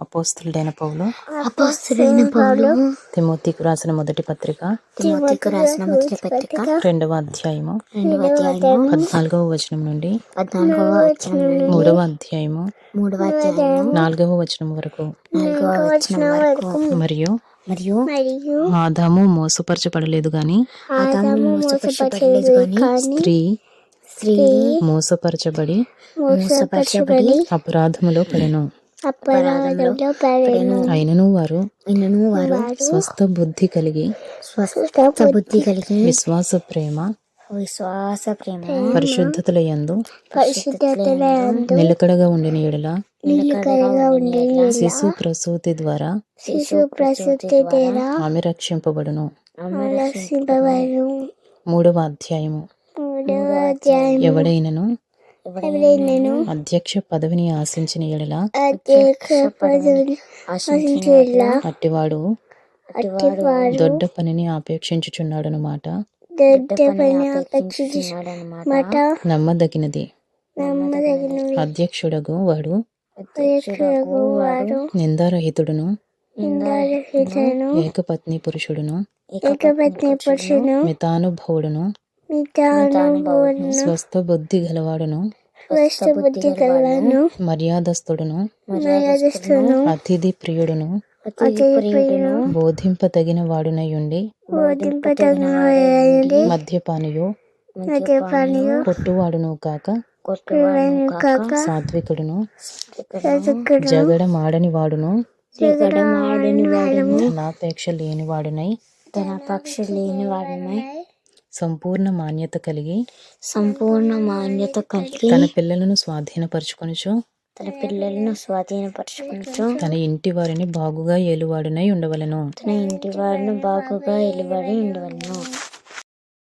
అపోస్తులుడైన పౌలు. అపోస్తులైన పౌలు. తిమోతికు రాసిన మొదటి పత్రిక. తిమోతికు రాసిన మొదటి పత్రిక. రెండవ అధ్యాయము. రెండవ అధ్యాయము. పద్నాలుగవ వచనం నుండి. పద్నాలుగవ వచనం నుండి. మూడవ అధ్యాయము. మూడవ అధ్యాయము. నాలుగవ వచనం వరకు. నాలుగవ వచనం వరకు. మరియు మరియు ఆదాము మోసపరచబడలేదు గాని ఆదాము మోసపరచబడలేదు కానీ స్త్రీ స్త్రీ మోసపరచబడి మోసపరచబడి అపరాధములో పడెను. అపరాధంలో పడెను. అయినను వారు అయినను వారు స్వస్థ బుద్ధి కలిగి స్వస్థ బుద్ధి కలిగి విశ్వాస ప్రేమ విశ్వాస ప్రేమ పరిశుద్ధతల యందు నిలకడగా ఉండిన ఎడల శిశు ప్రసూతి ద్వారా శిశు ప్రసూతి తేరా ఆమె రక్షింపబడును. మూడవ అధ్యాయము. ఎవడైనను అధ్యక్ష పదవిని ఆశించిన ఎడల అట్టివాడు దొడ్డ పనిని పని అపేక్షించమాట నమ్మదగినది. అధ్యక్షుడగు వాడు అధ్యక్షుడు వాడు నిందారహితుడును. ఏకపత్ని పురుషుడును. ఏకపత్ని పురుషును మితానుభవుడును. స్వస్థ బుద్ధి గలవాడును. స్వస్థ బుద్ధి కలను మర్యాదస్తుడును మర్యాదస్తును అతిథి ప్రియుడును బోధింపతగిన వాడునై బోధింపతగినది మద్యపానియు మద్యపానియు కొట్టువాడును కాక కాక సాత్వికుడును జగడమాడని వాడును జగడమాడని వాడము ధనాపేక్ష లేని వాడునై తన పక్ష లేని వాడమై సంపూర్ణ మాన్యత కలిగి సంపూర్ణ మాన్యత కలిగి తన పిల్లలను స్వాధీనపరుచుకొనుచు తన పిల్లలను స్వాధీనపరచుకుంటూ తన ఇంటి వారిని బాగుగా ఏలువాడునై ఉండవలెను. తన ఇంటి వారిని బాగుగా ఎలువడి ఉండవలను.